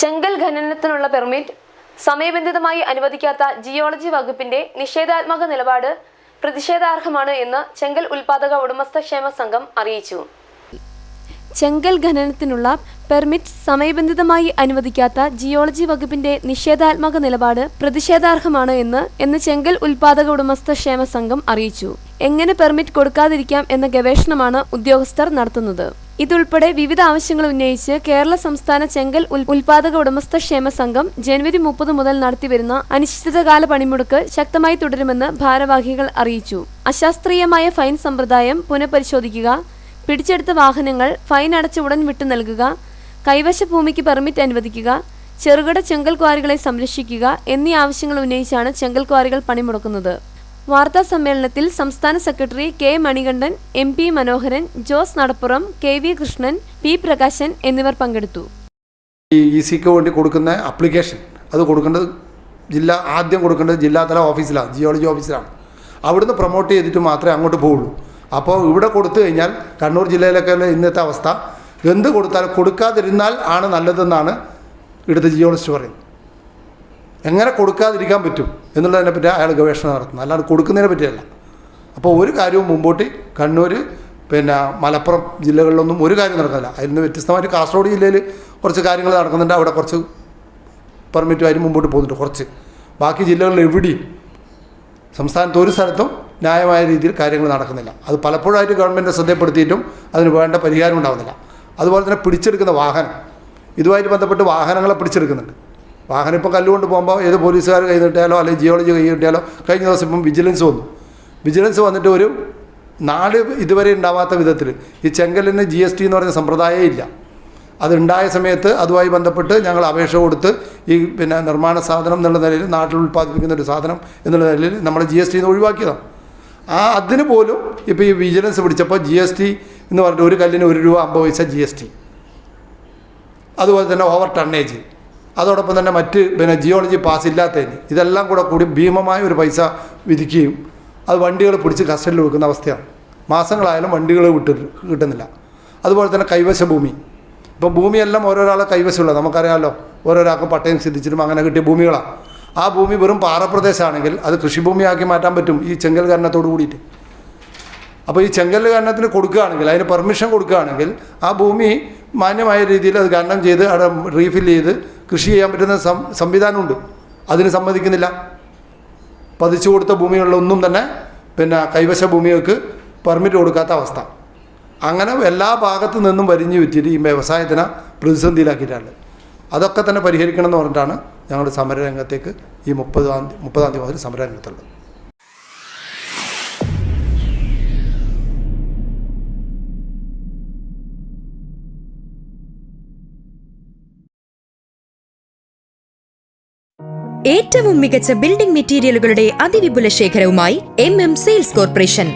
ചെങ്കൽ ഖനനത്തിനുള്ള permit സമയബന്ധിതമായി അനുവദിക്കാത്ത geology വകുപ്പിന്റെ നിഷേധാത്മക നിലപാട് പ്രതിഷേധാർഹമാണ് എന്ന് ചെങ്കൽ ഉൽപാദക ഉടമസ്ഥ ക്ഷേമ സംഘം അറിയിച്ചു. ചെങ്കൽ ഖനനത്തിനുള്ള പെർമിറ്റ് സമയബന്ധിതമായി അനുവദിക്കാത്ത ജിയോളജി വകുപ്പിന്റെ നിഷേധാത്മക നിലപാട് പ്രതിഷേധാർഹമാണ് എന്ന് എന്ന് ചെങ്കൽ ഉൽപാദക ഉടമസ്ഥ ക്ഷേമ സംഘം അറിയിച്ചു. എങ്ങനെ പെർമിറ്റ് കൊടുക്കാതിരിക്കാം എന്ന ഗവേഷണമാണ് ഉദ്യോഗസ്ഥർ നടത്തുന്നത്. ഇതുൾപ്പെടെ വിവിധ ആവശ്യങ്ങൾ ഉന്നയിച്ച് കേരള സംസ്ഥാന ചെങ്കൽ ഉൽ- ഉൽപാദക ഉടമസ്ഥ ക്ഷേമ സംഘം ജനുവരി മുപ്പത് മുതൽ നടത്തിവരുന്ന അനിശ്ചിതകാല പണിമുടക്ക് ശക്തമായി തുടരുമെന്ന് ഭാരവാഹികൾ അറിയിച്ചു. അശാസ്ത്രീയമായ ഫൈൻ സമ്പ്രദായം പുനഃപരിശോധിക്കുക പിടിച്ചെടുത്ത വാഹനങ്ങൾ ഫൈൻ അടച്ച ഉടൻ വിട്ടു നൽകുക കൈവശ ഭൂമിക്ക് പെർമിറ്റ് അനുവദിക്കുക ചെറുകിട ചെങ്കൽ ക്വാറികളെ സംരക്ഷിക്കുക എന്നീ ആവശ്യങ്ങൾ ഉന്നയിച്ചാണ് ചെങ്കൽ ക്വാറികൾ പണിമുടക്കുന്നത്. വാർത്താ സമ്മേളനത്തിൽ സംസ്ഥാന secretary K Manikandan M P Manoharan Jose Nadappuram K V Krishnan P Prakashan എന്നിവർ പങ്കെടുത്തു. ഈ സിക്ക് വേണ്ടി കൊടുക്കുന്ന അപ്ലിക്കേഷൻ അത് കൊടുക്കേണ്ടത് ജില്ല ആദ്യം കൊടുക്കേണ്ടത് ജില്ലാതല ഓഫീസിലാണ് ജിയോളജി ഓഫീസിലാണ്. അവിടുന്ന് പ്രൊമോട്ട് ചെയ്തിട്ട് മാത്രമേ അങ്ങോട്ട് പോവുള്ളൂ. അപ്പോൾ ഇവിടെ കൊടുത്തു കഴിഞ്ഞാൽ കണ്ണൂർ ജില്ലയിലൊക്കെ ഇന്നത്തെ അവസ്ഥ എന്ത് കൊടുത്താൽ കൊടുക്കാതിരുന്നാൽ ആണ് നല്ലതെന്നാണ് ഇവിടുത്തെ ജിയോളജിസ്റ്റ് പറയുന്നത്. എങ്ങനെ കൊടുക്കാതിരിക്കാൻ പറ്റും എന്നുള്ളതിനെ പറ്റി അയാൾ ഗവേഷണം നടത്തുന്നത് അല്ലാണ്ട് കൊടുക്കുന്നതിനെ പറ്റിയല്ല. അപ്പോൾ ഒരു കാര്യവും മുമ്പോട്ട് കണ്ണൂർ പിന്നെ മലപ്പുറം ജില്ലകളിലൊന്നും ഒരു കാര്യം നടക്കുന്നില്ല. അതിൽ നിന്ന് വ്യത്യസ്തമായിട്ട് കാസർഗോഡ് ജില്ലയിൽ കുറച്ച് കാര്യങ്ങൾ നടക്കുന്നുണ്ട്. അവിടെ കുറച്ച് പെർമിറ്റുമായിട്ട് മുമ്പോട്ട് പോകുന്നുണ്ട് കുറച്ച്. ബാക്കി ജില്ലകളിൽ എവിടെയും സംസ്ഥാനത്ത് ഒരു സ്ഥലത്തും ന്യായമായ രീതിയിൽ കാര്യങ്ങൾ നടക്കുന്നില്ല. അത് പലപ്പോഴായിട്ട് ഗവൺമെന്റ് ശ്രദ്ധപ്പെടുത്തിയിട്ടും അതിന് വേണ്ട പരിഹാരം ഉണ്ടാകുന്നില്ല അതുപോലെ തന്നെ പിടിച്ചെടുക്കുന്ന വാഹനം. ഇതുമായിട്ട് ബന്ധപ്പെട്ട് വാഹനങ്ങളെ പിടിച്ചെടുക്കുന്നുണ്ട്. വാഹനം ഇപ്പം കല്ലുകൊണ്ട് പോകുമ്പോൾ ഏത് പോലീസുകാർ കൈ നീട്ടിയാലോ അല്ലെങ്കിൽ ജിയോളജി കൈ നീട്ടിയാലോ കഴിഞ്ഞ ദിവസം ഇപ്പം വിജിലൻസ് വന്നു. വിജിലൻസ് വന്നിട്ട് ഒരു നാട് ഇതുവരെ ഉണ്ടാവാത്ത വിധത്തിൽ ഈ ചെങ്കലിന് ജി എസ് ടി എന്ന് പറയുന്ന സമ്പ്രദായമേ ഇല്ല. അതുണ്ടായ സമയത്ത് അതുമായി ബന്ധപ്പെട്ട് ഞങ്ങൾ അപേക്ഷ കൊടുത്ത് ഈ പിന്നെ നിർമ്മാണ സാധനം എന്നുള്ള നിലയിൽ നാട്ടിൽ ഉൽപ്പാദിപ്പിക്കുന്ന ഒരു സാധനം എന്നുള്ള നിലയിൽ നമ്മൾ ജി എസ് ടി ഒഴിവാക്കിയതാണ്. ആ അതിന് പോലും ഇപ്പോൾ ഈ വിജിലൻസ് പിടിച്ചപ്പോൾ ജി എസ് ടി എന്ന് പറഞ്ഞിട്ട് ഒരു കല്ലിന് ഒരു രൂപ അമ്പത് പൈസ ജി എസ് ടി അതുപോലെ തന്നെ ഓവർ ടണ്ണേജ്. അതോടൊപ്പം തന്നെ മറ്റ് പിന്നെ ജിയോളജി പാസ് ഇല്ലാത്തതിന് ഇതെല്ലാം കൂടെ കൂടി ഭീമമായ ഒരു പൈസ വിധിക്കുകയും അത് വണ്ടികൾ പിടിച്ച് കസ്റ്റഡിയിൽ വെക്കുന്ന അവസ്ഥയാണ്. മാസങ്ങളായാലും വണ്ടികൾ വിട്ട് കിട്ടുന്നില്ല. അതുപോലെ തന്നെ കൈവശ ഭൂമി. ഇപ്പോൾ ഭൂമിയെല്ലാം ഓരോരാളെ കൈവശമുള്ള നമുക്കറിയാമല്ലോ ഓരോരാൾക്ക് പട്ടയം സിദ്ധിച്ചിട്ടും അങ്ങനെ കിട്ടിയ ഭൂമികളാണ് ആ ഭൂമി വെറും പാറപ്രദേശമാണെങ്കിൽ അത് കൃഷിഭൂമിയാക്കി മാറ്റാൻ പറ്റും ഈ ചെങ്കൽ കരണത്തോട് കൂടിയിട്ട്. അപ്പോൾ ഈ ചെങ്കൽ ഖനനത്തിന് കൊടുക്കുകയാണെങ്കിൽ അതിന് പെർമിഷൻ കൊടുക്കുകയാണെങ്കിൽ ആ ഭൂമി മാന്യമായ രീതിയിൽ അത് ഖനനം ചെയ്ത് അവിടെ റീഫിൽ ചെയ്ത് കൃഷി ചെയ്യാൻ പറ്റുന്ന സംവിധാനമുണ്ട്. അതിന് സമ്മതിക്കുന്നില്ല. പതിച്ചു കൊടുത്ത ഭൂമികളിലൊന്നും തന്നെ പിന്നെ കൈവശ ഭൂമികൾക്ക് പെർമിറ്റ് കൊടുക്കാത്ത അവസ്ഥ. അങ്ങനെ എല്ലാ ഭാഗത്തു നിന്നും വരിഞ്ഞു വിറ്റിട്ട് ഈ വ്യവസായത്തിനെ പ്രതിസന്ധിയിലാക്കിയിട്ടാണ്. അതൊക്കെ തന്നെ പരിഹരിക്കണം എന്ന് പറഞ്ഞിട്ടാണ് ഞങ്ങളുടെ സമരരംഗത്തേക്ക് ഈ മുപ്പതാം മുപ്പതാം തീയതി മുതൽ സമരരംഗത്തുള്ളത്. ഏറ്റവും മികച്ച ബിൽഡിംഗ് മെറ്റീരിയലുകളുടെ അതിവിപുല ശേഖരവുമായി എം എം സെയിൽസ് കോർപ്പറേഷൻ